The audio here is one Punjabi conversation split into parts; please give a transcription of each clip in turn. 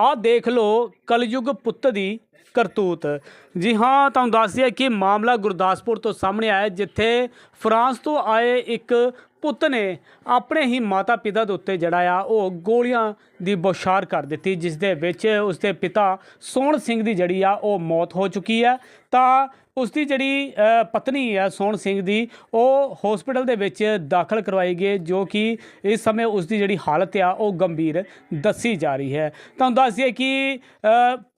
ਆਹ ਦੇਖ ਲਓ ਕਲਯੁਗ ਪੁੱਤ ਦੀ ਕਰਤੂਤ। ਜੀ ਹਾਂ, ਤੁਹਾਨੂੰ ਦੱਸ ਦਈਏ ਕਿ ਮਾਮਲਾ ਗੁਰਦਾਸਪੁਰ ਤੋਂ ਸਾਹਮਣੇ ਆਇਆ ਜਿੱਥੇ ਫਰਾਂਸ ਤੋਂ ਆਏ ਇੱਕ ਪੁੱਤ ਨੇ ਆਪਣੇ ਹੀ ਮਾਤਾ ਪਿਤਾ ਦੇ ਉੱਤੇ ਜਿਹੜਾ ਆ, ਉਹ ਗੋਲੀਆਂ ਦੀ ਬੌਛਾਰ ਕਰ ਦਿੱਤੀ ਜਿਸ ਦੇ ਵਿੱਚ ਉਸਦੇ ਪਿਤਾ ਸੋਹਣ ਸਿੰਘ ਦੀ ਜਿਹੜੀ ਆ, ਉਹ ਮੌਤ ਹੋ ਚੁੱਕੀ ਹੈ। ਤਾਂ ਉਸ ਦੀ ਜਿਹੜੀ ਪਤਨੀ ਹੈ ਸੋਹਣ ਸਿੰਘ ਦੀ, ਉਹ ਹਸਪੀਟਲ ਦੇ ਵਿੱਚ ਦਾਖਲ ਕਰਵਾਈ ਗਈ, ਜੋ ਕਿ ਇਸ ਸਮੇਂ ਉਸ ਦੀ ਜਿਹੜੀ ਹਾਲਤ ਆ, ਉਹ ਗੰਭੀਰ ਦੱਸੀ ਜਾ ਰਹੀ ਹੈ। ਤੁਹਾਨੂੰ ਦੱਸ ਦਈਏ ਕਿ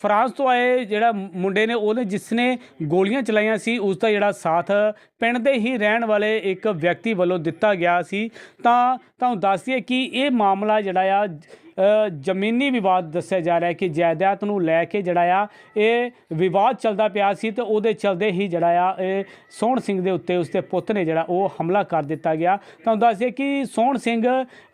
ਫਰਾਂਸ ਤੋਂ ਆਏ ਜਿਹੜਾ ਮੁੰਡੇ ਨੇ ਉਹਨੇ ਜਿਸ ਨੇ ਗੋਲੀਆਂ ਚਲਾਈਆਂ ਸੀ ਉਸ ਦਾ ਜਿਹੜਾ ਸਾਥ ਪਿੰਡ ਦੇ ਹੀ ਰਹਿਣ ਵਾਲੇ ਇੱਕ ਵਿਅਕਤੀ ਵੱਲੋਂ ਦਿੱਤਾ ਗਿਆ ਸੀ। ਤਾਂ, ਤੁਹਾਨੂੰ ਦੱਸ ਦਈਏ ਕਿ ਇਹ ਮਾਮਲਾ ਜਿਹੜਾ ਆ ਜ਼ਮੀਨੀ ਵਿਵਾਦ ਦੱਸਿਆ ਜਾ ਰਿਹਾ ਹੈ ਕਿ ਜਾਇਦਾਦ ਨੂੰ ਲੈ ਕੇ ਜਿਹੜਾ ਆ, ਇਹ ਵਿਵਾਦ ਚੱਲਦਾ ਪਿਆ ਸੀ ਤੇ ਉਹਦੇ ਚਲਦੇ ਹੀ ਜਿਹੜਾ ਆ, ਇਹ ਸੋਹਣ ਸਿੰਘ ਦੇ ਉੱਤੇ ਉਸਦੇ ਪੁੱਤ ਨੇ ਜਿਹੜਾ ਉਹ ਹਮਲਾ ਕਰ ਦਿੱਤਾ ਗਿਆ। ਤੁਹਾਨੂੰ ਦੱਸਿਆ ਕਿ ਸੋਹਣ ਸਿੰਘ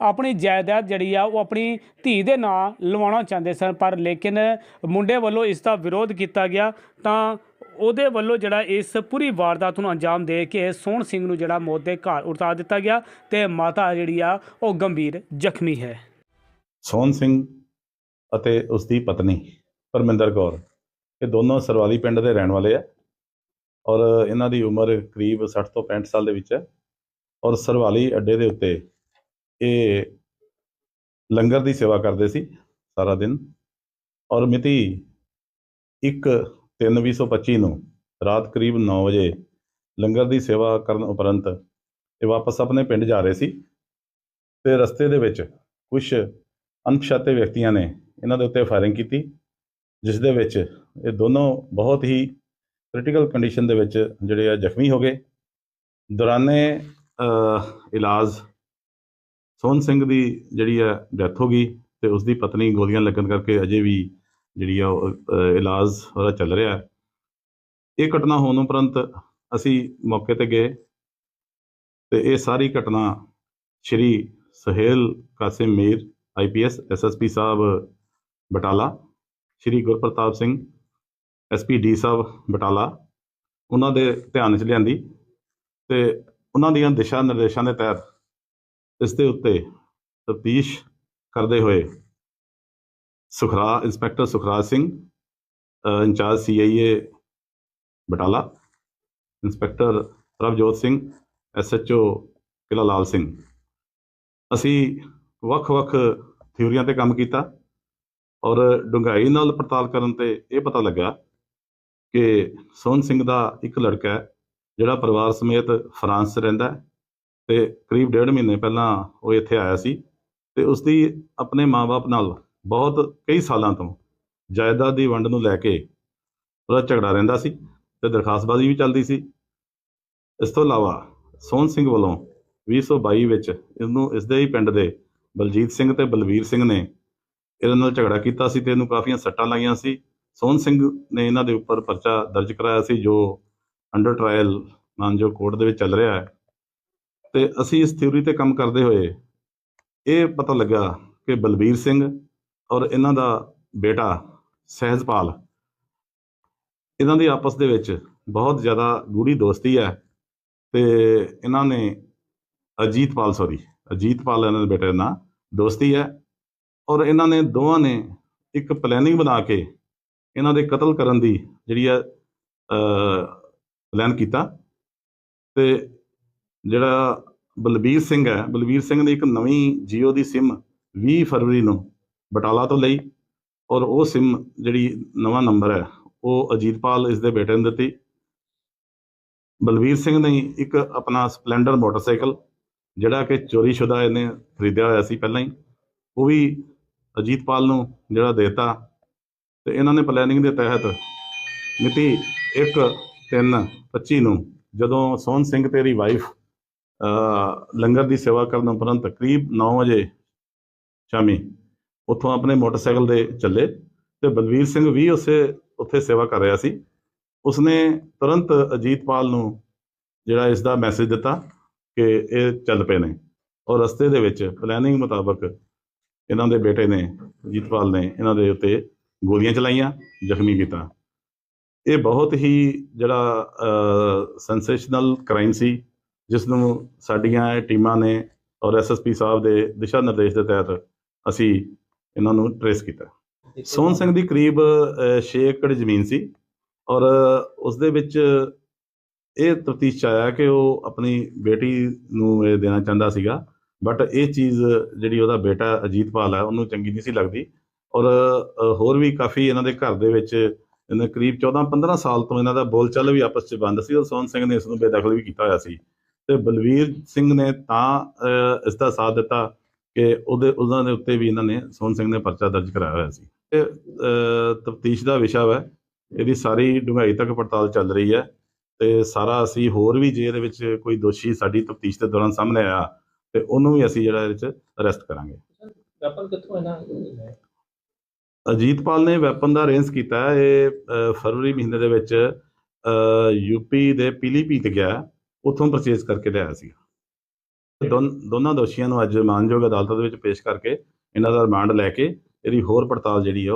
ਆਪਣੀ ਜਾਇਦਾਦ ਜਿਹੜੀ ਆ, ਉਹ ਆਪਣੀ ਧੀ ਦੇ ਨਾਂ ਲਵਾਉਣਾ ਚਾਹੁੰਦੇ ਸਨ, ਪਰ ਲੇਕਿਨ ਮੁੰਡੇ ਵੱਲੋਂ ਇਸ ਦਾ ਵਿਰੋਧ ਕੀਤਾ ਗਿਆ। ਤਾਂ ਉਹਦੇ ਵੱਲੋਂ ਜਿਹੜਾ ਇਸ ਪੂਰੀ ਵਾਰਦਾਤ ਨੂੰ ਅੰਜਾਮ ਦੇ ਕੇ ਸੋਹਣ ਸਿੰਘ ਨੂੰ ਜਿਹੜਾ ਮੌਤ ਦੇ ਘਾਟ ਉਤਾਰ ਦਿੱਤਾ ਗਿਆ ਤੇ ਮਾਤਾ ਜਿਹੜੀ ਆ, ਉਹ ਗੰਭੀਰ ਜ਼ਖਮੀ ਹੈ। ਸੋਹਣ ਸਿੰਘ ਅਤੇ ਉਸ ਦੀ ਪਤਨੀ ਪਰਮਿੰਦਰ ਕੌਰ। ਇਹ ਦੋਨੋਂ ਸਰਵਾਲੀ ਪਿੰਡ ਦੇ ਰਹਿਣ ਵਾਲੇ ਆ ਔਰ ਇਹਨਾਂ ਦੀ ਉਮਰ ਕਰੀਬ 60 ਤੋਂ 65 ਸਾਲ ਦੇ ਵਿੱਚ ਹੈ ਔਰ ਸਰਵਾਲੀ ਅੱਡੇ ਦੇ ਉੱਤੇ ਇਹ ਲੰਗਰ ਦੀ ਸੇਵਾ ਕਰਦੇ ਸੀ ਸਾਰਾ ਦਿਨ ਔਰ ਮਿਤੀ 1 3 2025 ਨੂੰ ਰਾਤ ਕਰੀਬ 9 ਵਜੇ ਲੰਗਰ ਦੀ ਸੇਵਾ ਕਰਨ ਉਪਰੰਤ ਇਹ ਵਾਪਸ ਆਪਣੇ ਪਿੰਡ ਜਾ ਰਹੇ ਸੀ ਤੇ ਰਸਤੇ ਦੇ ਵਿੱਚ ਕੁਝ ਅਣਪਛਾਤੇ ਵਿਅਕਤੀਆਂ ਨੇ ਇਹਨਾਂ ਦੇ ਉੱਤੇ ਫਾਇਰਿੰਗ ਕੀਤੀ ਜਿਸ ਦੇ ਵਿੱਚ ਇਹ ਦੋਨੋਂ ਬਹੁਤ ਹੀ ਕ੍ਰਿਟੀਕਲ ਕੰਡੀਸ਼ਨ ਦੇ ਵਿੱਚ ਜਿਹੜੇ ਆ ਜ਼ਖਮੀ ਹੋ ਗਏ। ਦੌਰਾਨੇ ਇਲਾਜ ਸੋਹਣ ਸਿੰਘ ਦੀ ਜਿਹੜੀ ਹੈ ਡੈਥ ਹੋ ਗਈ ਤੇ ਉਸ ਦੀ ਪਤਨੀ ਗੋਲੀਆਂ ਲੱਗਣ ਕਰਕੇ ਅਜੇ ਵੀ ਜਿਹੜੀ ਆ ਉਹ, ਇਲਾਜ ਉਹਦਾ ਚੱਲ ਰਿਹਾ। ਇਹ ਘਟਨਾ ਹੋਣ ਉਪਰੰਤ ਅਸੀਂ ਮੌਕੇ ਤੇ ਗਏ ਤੇ ਇਹ ਸਾਰੀ ਘਟਨਾ Shri Sohail Qasim Mir IPS SSP sahib Batala Shri Gurpartap Singh SP D sahib Batala ਉਹਨਾਂ ਦੇ ਧਿਆਨ 'ਚ ਲਿਆਂਦੀ ਤੇ ਉਹਨਾਂ ਦੀਆਂ ਦਿਸ਼ਾ ਨਿਰਦੇਸ਼ਾਂ ਦੇ ਤਹਿਤ ਇਸ ਦੇ ਉੱਤੇ ਤਫਤੀਸ਼ ਕਰਦੇ ਹੋਏ ਸੁਖਰਾ ਇੰਸਪੈਕਟਰ ਸੁਖਰਾਜ ਸਿੰਘ ਅ, incharge CIA Batala inspector Ravjot Singh SHO Qila Lal Singh ਅਸੀਂ ਵੱਖ-ਵੱਖ ਥਿਊਰੀਆਂ ਤੇ ਕੰਮ ਕੀਤਾ ਔਰ ਡੂੰਘਾਈ ਨਾਲ ਪੜਤਾਲ ਕਰਨ ਤੇ ਇਹ ਪਤਾ ਲੱਗਾ ਕਿ ਸੋਹਣ ਸਿੰਘ ਦਾ ਇੱਕ ਲੜਕਾ ਹੈ, ਜਿਹੜਾ ਪਰਿਵਾਰ ਸਮੇਤ ਫਰਾਂਸ 'ਚ ਰਹਿੰਦਾ ਹੈ ਤੇ ਕਰੀਬ ਡੇਢ ਮਹੀਨੇ ਪਹਿਲਾਂ ਉਹ ਇੱਥੇ ਆਇਆ ਸੀ ਤੇ ਉਸ ਦੀ ਆਪਣੇ ਮਾਪੇ ਨਾਲ ਬਹੁਤ ਕਈ ਸਾਲਾਂ ਤੋਂ ਜਾਇਦਾਦ ਦੀ ਵੰਡ ਨੂੰ ਲੈ ਕੇ ਉਹਦਾ ਝਗੜਾ ਰਹਿੰਦਾ ਸੀ ਤੇ ਦਰਖਾਸਤਬਾਜ਼ੀ ਵੀ ਚੱਲਦੀ ਸੀ। ਇਸ ਤੋਂ ਇਲਾਵਾ ਸੋਹਣ ਸਿੰਘ ਵੱਲੋਂ 2022 ਵਿੱਚ ਇਹਨੂੰ ਇਸ ਦੇ ਹੀ ਪਿੰਡ ਦੇ ਬਲਜੀਤ ਸਿੰਘ ਤੇ ਬਲਵੀਰ ਸਿੰਘ ਨੇ ਇਹਦੇ ਨਾਲ ਝਗੜਾ ਕੀਤਾ ਸੀ ਤੇ ਇਹਨੂੰ ਕਾਫੀਆਂ ਸੱਟਾਂ ਲਾਈਆਂ ਸੀ। ਸੋਹਣ ਸਿੰਘ ਨੇ ਇਹਨਾਂ ਦੇ ਉੱਪਰ ਪਰਚਾ ਦਰਜ ਕਰਾਇਆ ਸੀ ਜੋ ਅੰਡਰ ਟ੍ਰਾਇਲ ਮਾਨਜੋ ਕੋਰਟ ਦੇ ਵਿੱਚ ਚੱਲ ਰਿਹਾ ਹੈ। ਤੇ ਅਸੀਂ ਇਸ ਥਿਊਰੀ ਤੇ ਕੰਮ ਕਰਦੇ ਹੋਏ ਇਹ ਪਤਾ ਲੱਗਾ ਕਿ ਬਲਬੀਰ ਸਿੰਘ ਔਰ ਇਹਨਾਂ ਦਾ ਬੇਟਾ ਸਹਿਜਪਾਲ ਇਹਨਾਂ ਦੀ ਆਪਸ ਦੇ ਵਿੱਚ ਬਹੁਤ ਜ਼ਿਆਦਾ ਗੂੜੀ ਦੋਸਤੀ ਹੈ ਤੇ ਇਹਨਾਂ ਨੇ ਅਜੀਤਪਾਲ ਸੌਰੀ ਅਜੀਤਪਾਲ ਇਹਨਾਂ ਦੇ ਬੇਟੇ ਦਾ ਨਾਂ ਦੋਸਤੀ ਹੈ ਔਰ ਇਹਨਾਂ ਨੇ ਦੋਵਾਂ ਨੇ ਇੱਕ ਪਲੈਨਿੰਗ ਬਣਾ ਕੇ ਇਹਨਾਂ ਦੇ ਕਤਲ ਕਰਨ ਦੀ ਜਿਹੜੀ ਹੈ ਪਲਾਨ ਕੀਤਾ। ਤੇ ਜਿਹੜਾ ਬਲਬੀਰ ਸਿੰਘ ਹੈ, ਬਲਬੀਰ ਸਿੰਘ ਨੇ ਇੱਕ ਨਵੀਂ ਜੀਓ ਦੀ ਸਿਮ 20 ਫਰਵਰੀ ਨੂੰ ਬਟਾਲਾ ਤੋਂ ਲਈ ਔਰ ਉਹ ਸਿਮ ਜਿਹੜੀ ਨਵਾਂ ਨੰਬਰ ਹੈ, ਉਹ ਅਜੀਤਪਾਲ ਇਸ ਦੇ ਬੇਟੇ ਨੂੰ ਦਿੱਤੀ। ਬਲਵੀਰ ਸਿੰਘ ਨੇ ਇੱਕ ਆਪਣਾ ਸਪਲੈਂਡਰ ਮੋਟਰਸਾਈਕਲ ਜਿਹੜਾ ਕਿ ਚੋਰੀਸ਼ੁਦਾ ਇਹਨੇ ਖਰੀਦਿਆ ਹੋਇਆ ਸੀ ਪਹਿਲਾਂ ਹੀ, ਉਹ ਵੀ ਅਜੀਤਪਾਲ ਨੂੰ ਜਿਹੜਾ ਦੇਤਾ ਤੇ ਇਹਨਾਂ ਨੇ ਪਲੈਨਿੰਗ ਦੇ ਤਹਿਤ ਮਿਤੀ 1 3 25 ਨੂੰ ਜਦੋਂ ਸੋਹਣ ਸਿੰਘ ਤੇਰੀ ਵਾਈਫ ਲੰਗਰ ਦੀ ਸੇਵਾ ਕਰਨ ਉਪਰੰਤ ਕਰੀਬ 9 ਵਜੇ ਸ਼ਾਮੀ ਉੱਥੋਂ ਆਪਣੇ ਮੋਟਰਸਾਈਕਲ ਦੇ ਚੱਲੇ ਤੇ ਬਲਵੀਰ ਸਿੰਘ ਵੀ ਉਸੇ, ਉੱਥੇ ਸੇਵਾ ਕਰ ਰਿਹਾ ਸੀ। ਉਸਨੇ ਤੁਰੰਤ ਅਜੀਤਪਾਲ ਨੂੰ ਜਿਹੜਾ ਇਸ ਦਾ ਮੈਸੇਜ ਦਿੱਤਾ ਕਿ ਇਹ ਚੱਲ ਪਏ ਨੇ। ਔਰ ਰਸਤੇ ਦੇ ਵਿੱਚ ਪਲੈਨਿੰਗ ਮੁਤਾਬਕ ਇਹਨਾਂ ਦੇ ਬੇਟੇ ਨੇ ਅਜੀਤਪਾਲ ਨੇ ਇਹਨਾਂ ਦੇ ਉੱਤੇ ਗੋਲੀਆਂ ਚਲਾਈਆਂ ਜ਼ਖਮੀ ਕੀਤਾ। ਇਹ ਬਹੁਤ ਹੀ ਜਿਹੜਾ ਸੈਂਸੇਸ਼ਨਲ ਕ੍ਰਾਈਮ ਸੀ ਜਿਸ ਨੂੰ ਸਾਡੀਆਂ ਟੀਮਾਂ ਨੇ ਔਰ ਐਸਐਸਪੀ ਸਾਹਿਬ ਦੇ ਦਿਸ਼ਾ ਨਿਰਦੇਸ਼ ਦੇ ਤਹਿਤ ਅਸੀਂ ਇਹਨਾਂ ਨੂੰ ਟਰੇਸ ਕੀਤਾ। ਸੋਹਣ ਸਿੰਘ ਦੀ ਕਰੀਬ 6 ਏਕੜ ਜ਼ਮੀਨ ਸੀ ਔਰ ਉਸ ਦੇ ਵਿੱਚ ਇਹ ਤਫਤੀਸ਼ ਚ ਆਇਆ ਕਿ ਉਹ ਆਪਣੀ ਬੇਟੀ ਨੂੰ ਇਹ ਦੇਣਾ ਚਾਹੁੰਦਾ ਸੀਗਾ ਬਟ ਇਹ ਚੀਜ਼ ਜਿਹੜੀ ਉਹਦਾ ਬੇਟਾ ਅਜੀਤਪਾਲ ਹੈ ਉਹਨੂੰ ਚੰਗੀ ਨਹੀਂ ਸੀ ਲੱਗਦੀ। ਔਰ ਹੋਰ ਵੀ ਕਾਫੀ ਇਹਨਾਂ ਦੇ ਘਰ ਦੇ ਵਿੱਚ ਇਹਨਾਂ ਕਰੀਬ 14-15 ਸਾਲ ਤੋਂ ਇਹਨਾਂ ਦਾ ਬੋਲਚਾਲ ਵੀ ਆਪਸ 'ਚ ਬੰਦ ਸੀ ਔਰ ਸੋਹਣ ਸਿੰਘ ਨੇ ਇਸ ਨੂੰ ਬੇਦਖਲ ਵੀ ਕੀਤਾ ਹੋਇਆ ਸੀ। ਤੇ ਬਲਵੀਰ ਸਿੰਘ ਨੇ ਤਾਂ ਅ, ਇਸ ਦਾ ਸਾਥ ਦਿੱਤਾ ਕਿ ਉਹਦੇ ਉਹਨਾਂ ਦੇ ਉੱਤੇ ਵੀ ਇਹਨਾਂ ਨੇ ਸੋਹਣ ਸਿੰਘ ਨੇ ਪਰਚਾ ਦਰਜ ਕਰਾਇਆ ਹੋਇਆ ਸੀ। ਇਹ ਤਫਤੀਸ਼ ਦਾ ਵਿਸ਼ਾ ਹੈ ਇਹਦੀ ਸਾਰੀ ਡੂੰਘਾਈ ਤੱਕ ਪੜਤਾਲ ਚੱਲ ਰਹੀ ਹੈ। ਤੇ ਸਾਰਾ ਅਸੀਂ ਹੋਰ ਵੀ ਜੇ ਇਹਦੇ ਵਿੱਚ ਕੋਈ ਦੋਸ਼ੀ ਸਾਡੀ ਤਫਤੀਸ਼ ਦੇ ਦੌਰਾਨ ਸਾਹਮਣੇ ਆਇਆ ਤੇ ਉਹਨੂੰ ਵੀ ਅਸੀਂ ਜਿਹੜਾ ਇਹਦੇ ਵਿੱਚ ਅਰੈਸਟ ਕਰਾਂਗੇ ਵੈਪਨ ਕਿੱਥੋਂ ਇਹਨਾਂ ਨੇ ਅਜੀਤਪਾਲ ਨੇ ਵੈਪਨ ਦਾ ਅਰੇਂਜ ਕੀਤਾ ਹੈ। ਇਹ ਫਰਵਰੀ ਮਹੀਨੇ ਦੇ ਵਿੱਚ ਯੂਪੀ ਦੇ ਪੀਲੀਭੀਤ ਗਿਆ ਉੱਥੋਂ ਪਰਚੇਜ਼ ਕਰਕੇ ਲਿਆਇਆ ਸੀ ਦੋਨ- ਦੋਨਾਂ ਦੋਸ਼ੀਆਂ ਨੂੰ ਅੱਜ ਮਾਨਯੋਗ ਅਦਾਲਤ ਦੇ ਵਿੱਚ ਪੇਸ਼ ਕਰਕੇ ਇਹਨਾਂ ਦਾ ਰਿਮਾਂਡ ਲੈ ਕੇ ਇਹਦੀ ਹੋਰ ਪੜਤਾਲ ਜਿਹੜੀ ਆ